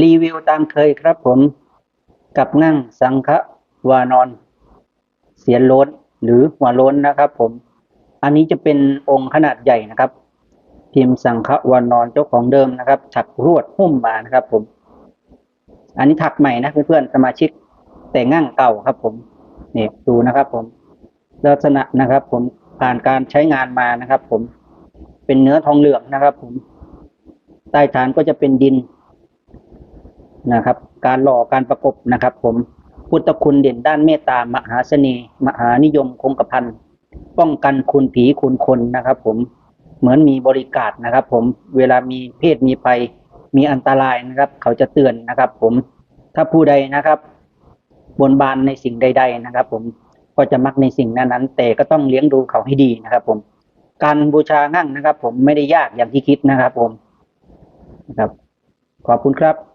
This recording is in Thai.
รีวิวตามเคยครับผม กับนั่งสังฆวานอน เสียนล้นหรือหัวล้นนะครับผม อันนี้จะเป็นองค์ขนาดใหญ่นะครับ พิมพ์สังฆวานอนเจ้าของเดิมนะครับ ถักรวดหุ้มมานะครับผม อันนี้ถักใหม่นะเพื่อนๆสมาชิก แต่ง่งเก่าครับผมนี่ดูนะครับผม ลักษณะนะครับผมผ่านการใช้งานมานะครับผม เป็นเนื้อทองเหลืองนะครับผม ใต้ฐานก็จะเป็นดิน นะครับ การหล่อการประกบนะครับ ผมพุทธคุณเด่นด้านเมตตามหาเสน่ห์มหานิยมคงกระพันป้องกันคุณผีคุณคนนะครับ ผมเหมือนมีบริการนะครับ ผมเวลามีเพศมีภัยมีอันตรายนะครับ เขาจะเตือนนะครับ ผมถ้าผู้ใดนะครับ บนบานในสิ่งใด ๆนะครับ ผมก็จะมักในสิ่งนั้นๆแต่ก็ต้องเลี้ยงดูเขาให้ดีนะครับ ผม การบูชางั่งนะครับ ผมไม่ได้ยากอย่างที่คิดนะครับ ผมนะครับ ขอบคุณครับ